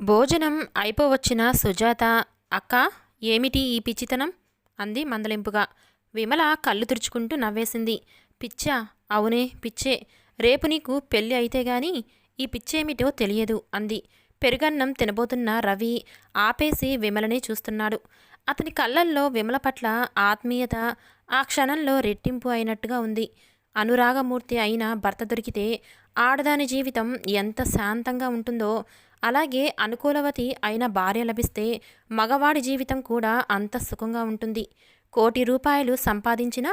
భోజనం అయిపోవచ్చిన సుజాత? అక్క ఏమిటి ఈ పిచ్చితనం? అంది మందలింపుగా. విమల కళ్ళు తుడుచుకుంటూ నవ్వేసింది. పిచ్చా? అవునే పిచ్చే. రేపు నీకు పెళ్ళి అయితే గాని ఈ పిచ్చేమిటో తెలియదు అంది. పెరుగన్నం తినబోతున్న రవి ఆపేసి విమలని చూస్తున్నాడు. అతని కళ్ళల్లో విమల పట్ల ఆత్మీయత ఆ క్షణంలో రెట్టింపు అయినట్టుగా ఉంది. అనురాగమూర్తి అయిన భర్త దొరికితే ఆడదాని జీవితం ఎంత శాంతంగా ఉంటుందో అలాగే అనుకూలవతి అయిన భార్య లభిస్తే మగవాడి జీవితం కూడా అంత సుఖంగా ఉంటుంది. కోటి రూపాయలు సంపాదించినా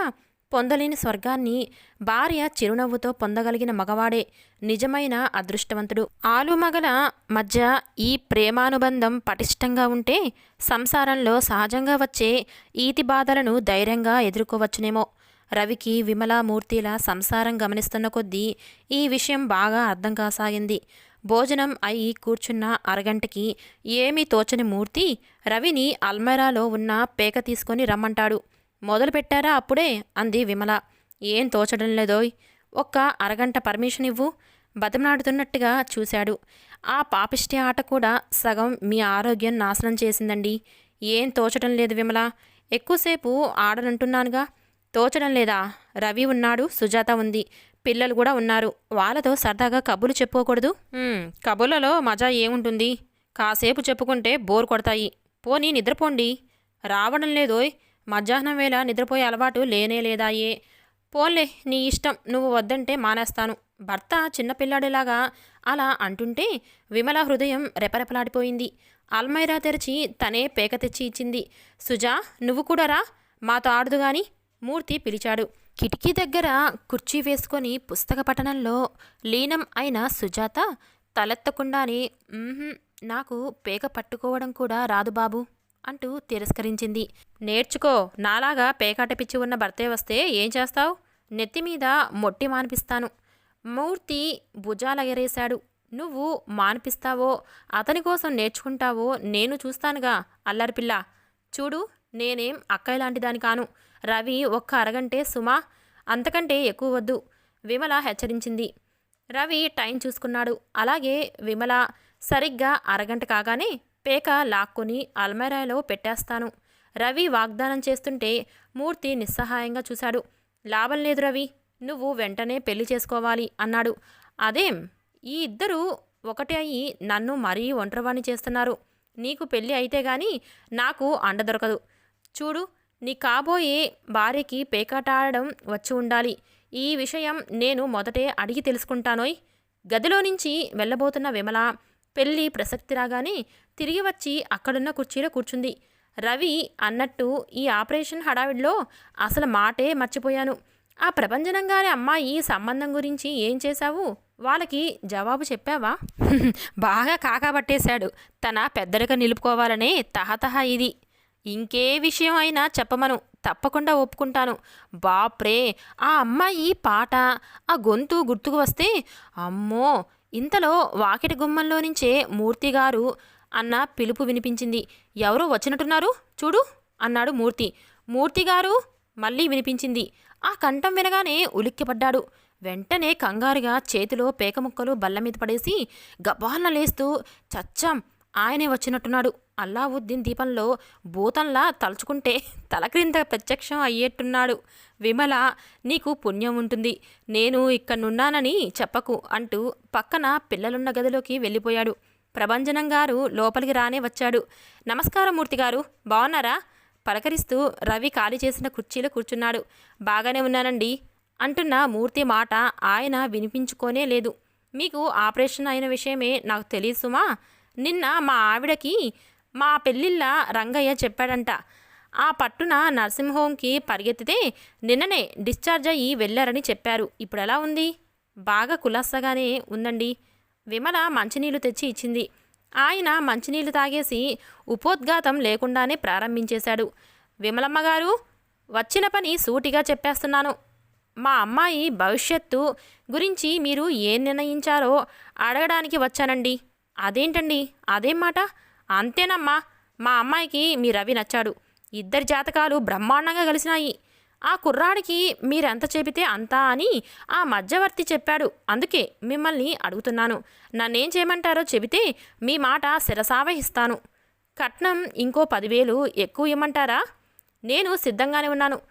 పొందలేని స్వర్గాన్ని భార్య చిరునవ్వుతో పొందగలిగిన మగవాడే నిజమైన అదృష్టవంతుడు. ఆలుమగల మధ్య ఈ ప్రేమానుబంధం పటిష్టంగా ఉంటే సంసారంలో సహజంగా వచ్చే ఈతి బాధలను ధైర్యంగా ఎదుర్కోవచ్చునేమో. రవికి విమలా మూర్తిల సంసారం గమనిస్తున్న కొద్దీ ఈ విషయం బాగా అర్థం కాసాగింది. భోజనం అయి కూర్చున్న అరగంటకి ఏమీ తోచని మూర్తి రవిని అల్మెరాలో ఉన్న పేక తీసుకొని రమ్మంటాడు. మొదలు పెట్టారా అప్పుడే? అంది విమల. ఏం తోచడం లేదోయ్. ఒక్క అరగంట పర్మిషన్ ఇవ్వు. బతిమలాడుతున్నట్టుగా చూశాడు. ఆ పాపిష్టి ఆట కూడా సగం మీ ఆరోగ్యం నాశనం చేసిందండి. ఏం తోచడం లేదు విమల. ఎక్కువసేపు ఆడనంటున్నానుగా. తోచడం లేదా? రవి ఉన్నాడు. సుజాత ఉంది. పిల్లలు కూడా ఉన్నారు. వాళ్ళతో సరదాగా కబుర్లు చెప్పుకోకూడదు. కబుర్లలో మజా ఏముంటుంది? కాసేపు చెప్పుకుంటే బోర్ కొడతాయి. పోనీ నిద్రపోండి. రావడం లేదోయ్. మధ్యాహ్నం వేళ నిద్రపోయే అలవాటు లేనే లేదాయే. పోన్లే నీ ఇష్టం. నువ్వు వద్దంటే మానేస్తాను. భర్త చిన్నపిల్లాడిలాగా అలా అంటుంటే విమల హృదయం రెపరెపలాడిపోయింది. అల్మైరా తెరిచి తనే పేక తెచ్చి ఇచ్చింది. సుజా నువ్వు కూడా రా. మాతో ఆడుదు గాని మూర్తి పిలిచాడు. కిటికీ దగ్గర కుర్చీ వేసుకొని పుస్తక పఠనంలో లీనం అయిన సుజాత తలెత్తకుండానే నాకు పేక పట్టుకోవడం కూడా రాదు బాబు అంటూ తిరస్కరించింది. నేర్చుకో నాలాగా పేకాట పిచ్చి ఉన్న భర్తే వస్తే ఏం చేస్తావు? నెత్తి మీద మొట్టి మానిపిస్తాను. మూర్తి భుజాలగరేశాడు నువ్వు మానిపిస్తావో అతని కోసం నేర్చుకుంటావో నేను చూస్తానుగా అల్లరిపిల్ల చూడు నేనేం అక్కయ్య లాంటి దాని కాను. రవి ఒక్క అరగంటే సుమా అంతకంటే ఎక్కువ వద్దు విమల హెచ్చరించింది. రవి టైం చూసుకున్నాడు. అలాగే విమల సరిగ్గా అరగంట కాగానే పేక లాక్కొని అల్మెరాలో పెట్టేస్తాను. రవి వాగ్దానం చేస్తుంటే మూర్తి నిస్సహాయంగా చూశాడు. లాభం లేదు రవి నువ్వు వెంటనే పెళ్ళి చేసుకోవాలి అన్నాడు. అదేం ఈ ఇద్దరూ ఒకటే అయ్యి నన్ను మరీ ఒంటరివాణ్ణి చేస్తున్నారు. నీకు పెళ్ళి అయితే గాని నాకు అండ దొరకదు. చూడు నీ కాబోయే భార్యకి పేకాటాడడం వచ్చి ఉండాలి. ఈ విషయం నేను మొదటే అడిగి తెలుసుకుంటానోయ్. గదిలో నుంచి వెళ్ళబోతున్న విమల పెళ్ళి ప్రసక్తి రాగానే తిరిగి వచ్చి అక్కడున్న కుర్చీలో కూర్చుంది. రవి అన్నట్టు ఈ ఆపరేషన్ హడావిడిలో అసలు మాటే మర్చిపోయాను. ఆ ప్రపంచనంగానే అమ్మాయి సంబంధం గురించి ఏం చేశావు? వాళ్ళకి జవాబు చెప్పావా? బాగా కాకబట్టేశాడు. తన పెద్దరిక నిలుపుకోవాలనే తహతహ ఇది. ఇంకే విషయం అయినా చెప్పమను తప్పకుండా ఒప్పుకుంటాను. బాప్రే ఆ అమ్మాయి పాట ఆ గొంతు గుర్తుకు వస్తే అమ్మో ఇంతలో వాకిటి గుమ్మంలో నుంచే మూర్తిగారు అన్న పిలుపు వినిపించింది. ఎవరో వచ్చినట్టున్నారు? చూడు అన్నాడు మూర్తి. మూర్తిగారు మళ్ళీ వినిపించింది. ఆ కంఠం వినగానే ఉలిక్కిపడ్డాడు. వెంటనే కంగారుగా చేతిలో పేకముక్కలు బల్ల మీద పడేసి గబాలన లేస్తూ చచ్చాం ఆయనే వచ్చినట్టున్నాడు. అల్లావుద్దీన్ దీపంలో భూతంలా తలుచుకుంటే తలక్రింద ప్రత్యక్షం అయ్యేట్టున్నాడు. విమల నీకు పుణ్యం ఉంటుంది. నేను ఇక్కడున్నానని చెప్పకు అంటూ పక్కన పిల్లలున్న గదిలోకి వెళ్ళిపోయాడు. ప్రభంజనం గారు లోపలికి రానే వచ్చాడు. నమస్కారం మూర్తి గారు బాగున్నారా పలకరిస్తూ రవి ఖాళీ చేసిన కుర్చీలో కూర్చున్నాడు. బాగానే ఉన్నానండి అంటున్న మూర్తి మాట ఆయన వినిపించుకోనే లేదు. మీకు ఆపరేషన్ అయిన విషయమే నాకు తెలియసుమా నిన్న మా ఆవిడకి మా పెళ్ళిళ్ళ రంగయ్య చెప్పాడంట. ఆ పట్టున నర్సింగ్ హోమ్కి పరిగెత్తితే నిన్ననే డిశ్చార్జ్ అయ్యి వెళ్ళారని చెప్పారు. ఇప్పుడు ఎలా ఉంది? బాగా కులాసగానే ఉందండి. విమల మంచినీళ్ళు తెచ్చి ఇచ్చింది. ఆయన మంచినీళ్ళు తాగేసి ఉపోద్ఘాతం లేకుండానే ప్రారంభించేశాడు. విమలమ్మ గారు వచ్చిన పని సూటిగా చెప్పేస్తున్నాను. మా అమ్మాయి భవిష్యత్తు గురించి మీరు ఏం నిర్ణయించారో అడగడానికి వచ్చానండి. అదేంటండి? అదేం మాట? అంతేనమ్మా. మా అమ్మాయికి మీ రవి నచ్చాడు. ఇద్దరి జాతకాలు బ్రహ్మాండంగా కలిసినాయి. ఆ కుర్రాడికి మీరెంత చెబితే అంతా అని ఆ మధ్యవర్తి చెప్పాడు. అందుకే మిమ్మల్ని అడుగుతున్నాను. నన్నేం చేయమంటారో చెబితే మీ మాట శిరసావహిస్తాను కట్నం ఇంకో పదివేలు ఎక్కువ ఇమ్మంటారా? నేను సిద్ధంగానే ఉన్నాను.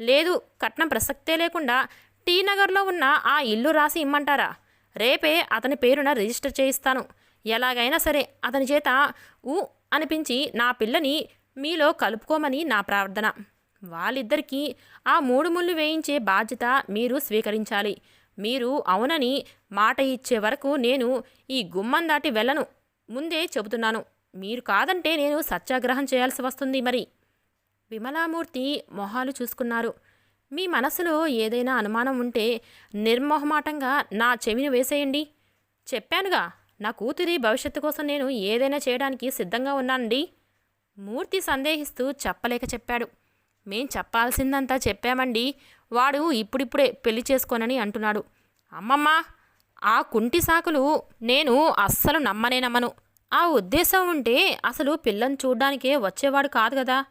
లేదు కట్నం ప్రసక్తే లేకుండా టీ నగర్లో ఉన్న ఆ ఇల్లు రాసి ఇమ్మంటారా? రేపే అతని పేరున రిజిస్టర్ చేయిస్తాను. ఎలాగైనా సరే అతని చేత ఊ అనిపించి నా పిల్లని మీలో కలుపుకోమని నా ప్రార్థన. వాళ్ళిద్దరికీ ఆ మూడు ముళ్ళు వేయించే బాధ్యత మీరు స్వీకరించాలి. మీరు అవునని మాట ఇచ్చే వరకు నేను ఈ గుమ్మం దాటి వెళ్ళను. ముందే చెబుతున్నాను. మీరు కాదంటే నేను సత్యాగ్రహం చేయాల్సి వస్తుంది మరి. విమలామూర్తి మొహాలు చూసుకున్నారు. మీ మనసులో ఏదైనా అనుమానం ఉంటే నిర్మోహమాటంగా నా చెవిని వేసేయండి. చెప్పానుగా. నా కూతురి భవిష్యత్తు కోసం నేను ఏదైనా చేయడానికి సిద్ధంగా ఉన్నానండి. మూర్తి సందేహిస్తూ చెప్పలేక చెప్పాడు. మేం చెప్పాల్సిందంతా చెప్పామండి. వాడు ఇప్పుడిప్పుడే పెళ్ళి చేసుకోనని అంటున్నాడు. అమ్మమ్మ ఆ కుంటి సాకులు నేను అస్సలు నమ్మనే నమ్మను. ఆ ఉద్దేశం ఉంటే అసలు పిల్లని చూడ్డానికే వచ్చేవాడు కాదు కదా.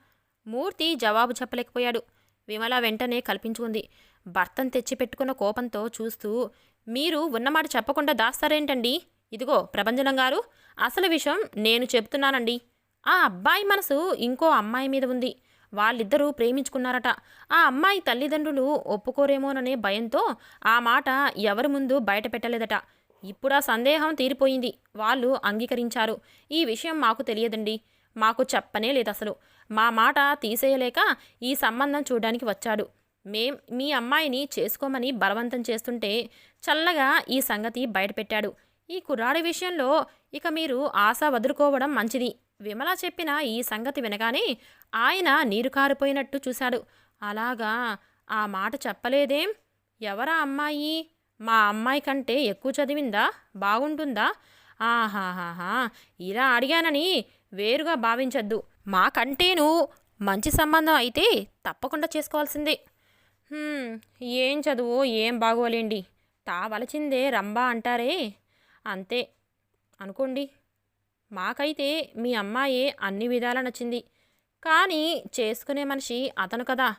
మూర్తి జవాబు చెప్పలేకపోయాడు. విమల వెంటనే కల్పించుకుంది. భర్తను తెచ్చిపెట్టుకున్న కోపంతో చూస్తూ మీరు ఉన్నమాట చెప్పకుండా దాస్తారేంటండి? ఇదిగో ప్రభంజనం గారు అసలు విషయం నేను చెప్తున్నానండి. ఆ అబ్బాయి మనసు ఇంకో అమ్మాయి మీద ఉంది. వాళ్ళిద్దరూ ప్రేమించుకున్నారట. ఆ అమ్మాయి తల్లిదండ్రులు ఒప్పుకోరేమోననే భయంతో ఆ మాట ఎవరి ముందు బయట పెట్టలేదట. ఇప్పుడు ఆ సందేహం తీరిపోయింది. వాళ్ళు అంగీకరించారు. ఈ విషయం మాకు తెలియదండి. మాకు చెప్పనే లేదు అసలు. మా మాట తీసేయలేక ఈ సంబంధం చూడడానికి వచ్చాడు. మేం మీ అమ్మాయిని చేసుకోమని బలవంతం చేస్తుంటే చల్లగా ఈ సంగతి బయటపెట్టాడు ఈ కుర్రాడి విషయంలో ఇక మీరు ఆశ వదులుకోవడం మంచిది. విమల చెప్పిన ఈ సంగతి వినగానే ఆయన నీరు కారిపోయినట్టు చూశాడు. అలాగా ఆ మాట చెప్పలేదేం? ఎవరా అమ్మాయి? మా అమ్మాయి కంటే ఎక్కువ చదివిందా? బాగుంటుందా? ఆహాహాహా! ఇలా అడిగానని వేరుగా భావించద్దు. మాకంటేను మంచి సంబంధం అయితే తప్పకుండా చేసుకోవాల్సిందే. ఏం చదువు ఏం బాగోలేండి. తావలచిందే రంబా అంటారే? అంతే. అనుకోండి మాకైతే మీ అమ్మాయే అన్ని విధాలా నచ్చింది. కానీ చేసుకునే మనిషి అతను కదా.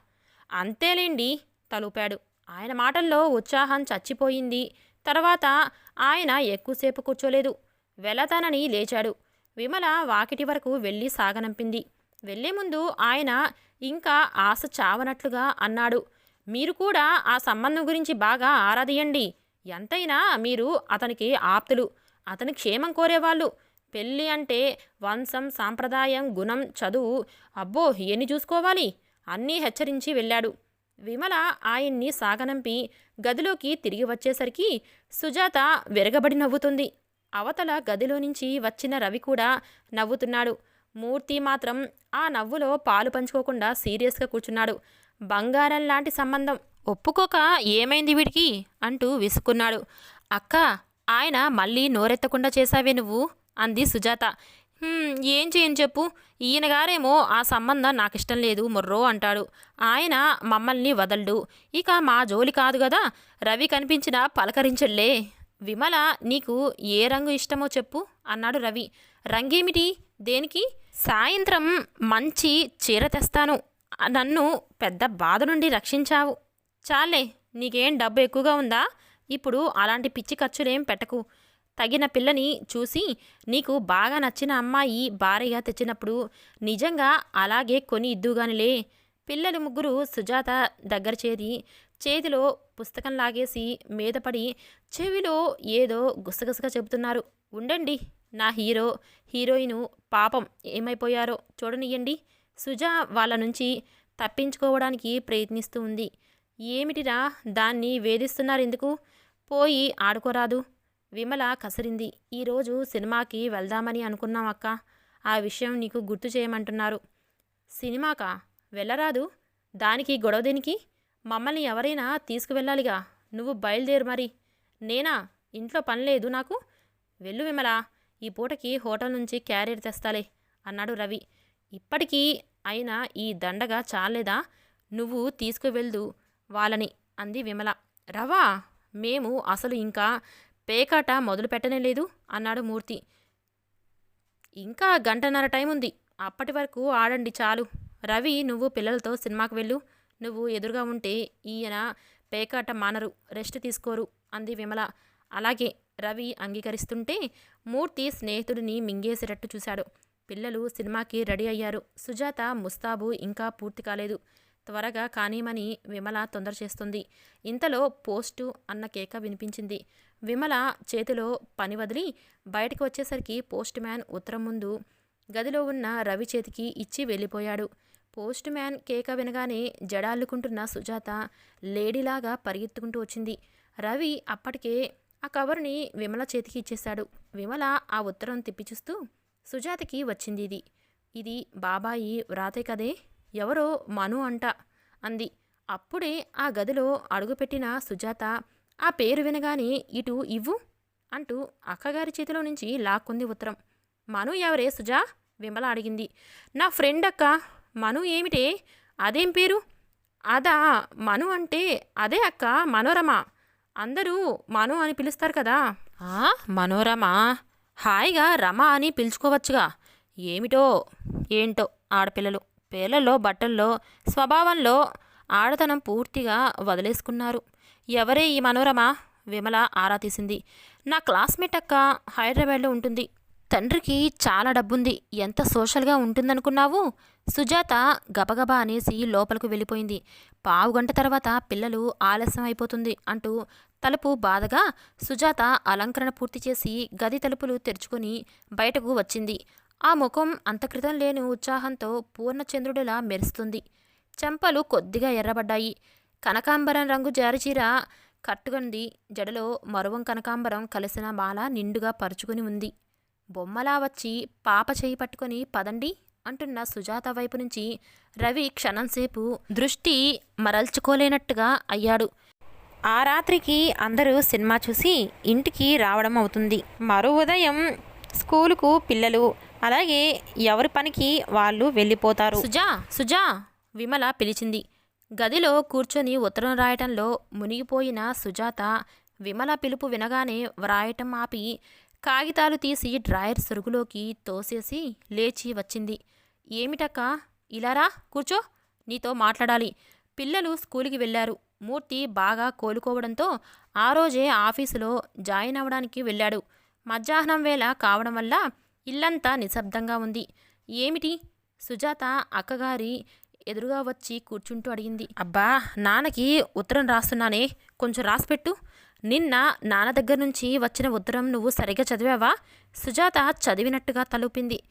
అంతేలేండి తలుపాడు. ఆయన మాటల్లో ఉత్సాహం చచ్చిపోయింది. తర్వాత ఆయన ఎక్కువసేపు కూర్చోలేదు. వెళతానని లేచాడు. విమల వాకిటి వరకు వెళ్ళి సాగనంపింది. వెళ్ళే ముందు ఆయన ఇంకా ఆశ చావనట్లుగా అన్నాడు. మీరు కూడా ఆ సంబంధం గురించి బాగా ఆరాధియండి ఎంతైనా మీరు అతనికి ఆప్తులు అతని క్షేమం కోరేవాళ్ళు. పెళ్ళి అంటే వంశం సాంప్రదాయం గుణం చదువు. అబ్బో ఎన్ని చూసుకోవాలి? అన్నీ హెచ్చరించి వెళ్ళాడు. విమల ఆయన్ని సాగనంపి గదిలోకి తిరిగి వచ్చేసరికి సుజాత విరగబడి నవ్వుతుంది. అవతల గదిలో నుంచి వచ్చిన రవి కూడా నవ్వుతున్నాడు. మూర్తి మాత్రం ఆ నవ్వులో పాలు పంచుకోకుండా సీరియస్గా కూర్చున్నాడు. బంగారం లాంటి సంబంధం. ఒప్పుకోక ఏమైంది వీడికి? అంటూ విసుక్కున్నాడు. అక్క ఆయన మళ్ళీ నోరెత్తకుండా చేశావే నువ్వు? అంది సుజాత. ఏం చేయని చెప్పు. ఈయన గారేమో ఆ సంబంధం నాకు ఇష్టం లేదు మొర్రో అంటాడు. ఆయన మమ్మల్ని వదలడు. ఇక మా జోలి కాదు కదా రవి కనిపించినా పలకరించడులే. విమల నీకు ఏ రంగు ఇష్టమో చెప్పు అన్నాడు రవి. రంగేమిటి? దేనికి? సాయంత్రం మంచి చీర తెస్తాను. నన్ను పెద్ద బాధ నుండి రక్షించావు. చాలే నీకేం డబ్బు ఎక్కువగా ఉందా? ఇప్పుడు అలాంటి పిచ్చి ఖర్చులేం పెట్టకు. తగిన పిల్లని చూసి నీకు బాగా నచ్చిన అమ్మాయి భార్యగా తెచ్చినప్పుడు నిజంగా అలాగే కొని ఇద్దుగానిలే. పిల్లలు ముగ్గురు సుజాత దగ్గర చేరి చేతిలో పుస్తకం లాగేసి మీదపడి చెవిలో ఏదో గుసగుసగా చెబుతున్నారు. ఉండండి నా హీరో హీరోయిన్ పాపం ఏమైపోయారో చూడనియ్యండి సుజా వాళ్ళ నుంచి తప్పించుకోవడానికి ప్రయత్నిస్తూ ఉంది. ఏమిటిరా దాన్ని వేధిస్తున్నారు ఎందుకు పోయి ఆడుకోరాదు. విమల కసరింది. ఈరోజు సినిమాకి వెళ్దామని అనుకున్నాం అక్క. ఆ విషయం నీకు గుర్తు చేయమంటున్నారు. సినిమాకా? వెళ్ళరాదు. దానికి గొడవ దేనికి? మమ్మల్ని ఎవరైనా తీసుకువెళ్ళాలిగా. నువ్వు బయలుదేరు మరి. నేనా? ఇంట్లో పని లేదు నాకు. వెళ్ళు విమల. ఈ పూటకి హోటల్ నుంచి క్యారియర్ తెస్తాలే అన్నాడు రవి. ఇప్పటికీ అయినా ఈ దండగా చాలేదా నువ్వు తీసుకువెళ్దు వాళ్ళని అంది విమల. రవా మేము అసలు ఇంకా పేకాట మొదలు పెట్టనే లేదు అన్నాడు మూర్తి. ఇంకా గంటన్నర టైం ఉంది అప్పటి వరకు ఆడండి చాలు. రవి నువ్వు పిల్లలతో సినిమాకు వెళ్ళు. నువ్వు ఎదురుగా ఉంటే ఈయన పేకాట మానరు రెస్ట్ తీసుకోరు అంది విమల. అలాగే రవి అంగీకరిస్తుంటే మూర్తి స్నేహితుడిని మింగేసేటట్టు చూశాడు. పిల్లలు సినిమాకి రెడీ అయ్యారు. సుజాత ముస్తాబు ఇంకా పూర్తి కాలేదు. త్వరగా కానీమని విమల తొందర చేస్తుంది. ఇంతలో పోస్టు అన్న కేక వినిపించింది. విమల చేతిలో పని వదిలి బయటకు వచ్చేసరికి పోస్ట్ మ్యాన్ ఉత్తరం ముందు గదిలో ఉన్న రవి చేతికి ఇచ్చి వెళ్ళిపోయాడు. పోస్ట్ మ్యాన్ కేక వినగానే జడాల్లుకుంటున్న సుజాత లేడీలాగా పరిగెత్తుకుంటూ వచ్చింది. రవి అప్పటికే ఆ కవర్ని విమల చేతికి ఇచ్చేశాడు. విమల ఆ ఉత్తరం తిప్పి చూస్తూ సుజాతకి వచ్చింది ఇది. ఇది బాబాయి వ్రాతే కదే? ఎవరో మను అంట అంది. అప్పుడే ఆ గదిలో అడుగుపెట్టిన సుజాత ఆ పేరు వినగానే ఇటు ఇవ్వు అంటూ అక్కగారి చేతిలో నుంచి లాక్కుంది ఉత్తరం. మను ఎవరే సుజా? విమల అడిగింది. నా ఫ్రెండ్ అక్క. మను ఏమిటే? అదేం పేరు? అదా మను అంటే అదే అక్క మనోరమ. అందరూ మను అని పిలుస్తారు కదా. ఆ మనోరమ? హాయిగా రమ అని పిలుచుకోవచ్చుగా. ఏమిటో ఏంటో ఆడపిల్లలు. పేర్లలో బట్టల్లో స్వభావంలో ఆడతనం పూర్తిగా వదిలేసుకున్నారు. ఎవరే ఈ మనోరమ? విమల ఆరా తీసింది. నా క్లాస్మేట్ అక్క హైదరాబాద్లో ఉంటుంది. తండ్రికి చాలా డబ్బుంది. ఎంత సోషల్గా ఉంటుందనుకున్నావు? సుజాత గబగబా అనేసి లోపలికి వెళ్ళిపోయింది. పావు గంట తర్వాత పిల్లలు ఆలస్యం అయిపోతుంది అంటూ తలుపు బాధగా సుజాత అలంకరణ పూర్తి చేసి గది తలుపులు తెరుచుకొని బయటకు వచ్చింది. ఆ ముఖం అంతక్రితం లేని ఉత్సాహంతో పూర్ణచంద్రుడిలా మెరుస్తుంది. చెంపలు కొద్దిగా ఎర్రబడ్డాయి. కనకాంబరం రంగు జారిచీర కట్టుకుంది. జడలో మరువం కనకాంబరం కలిసిన మాల నిండుగా పరుచుకుని ఉంది. బొమ్మలా వచ్చి పాప చేయి పట్టుకొని పదండి అంటున్న సుజాత వైపు నుంచి రవి క్షణంసేపు దృష్టి మరల్చుకోలేనట్టుగా అయ్యాడు. ఆ రాత్రికి అందరూ సినిమా చూసి ఇంటికి రావడం అవుతుంది. మరో ఉదయం స్కూలుకు పిల్లలు అలాగే ఎవరి పనికి వాళ్ళు వెళ్ళిపోతారు. సుజా సుజా విమల పిలిచింది. గదిలో కూర్చొని ఉత్తరం రాయటంలో మునిగిపోయిన సుజాత విమల పిలుపు వినగానే వ్రాయటం ఆపి కాగితాలు తీసి డ్రాయర్ సరుగులోకి తోసేసి లేచి వచ్చింది. ఏమిటక్క? ఇలారా కూర్చో నీతో మాట్లాడాలి. పిల్లలు స్కూల్కి వెళ్ళారు. మూర్తి బాగా కోలుకోవడంతో ఆ రోజే ఆఫీసులో జాయిన్ అవ్వడానికి వెళ్ళాడు. మధ్యాహ్నం వేళ కావడం వల్ల ఇల్లంతా నిశ్శబ్దంగా ఉంది. ఏమిటి? సుజాత అక్కగారి ఎదురుగా వచ్చి కూర్చుంటూ అడిగింది. అబ్బా నాన్నకి ఉత్తరం రాస్తున్నానే. కొంచెం రాసిపెట్టు నిన్న నాన్న దగ్గర నుంచి వచ్చిన ఉత్తరం నువ్వు సరిగ్గా చదివావా? సుజాత చదివినట్టుగా తలుపింది.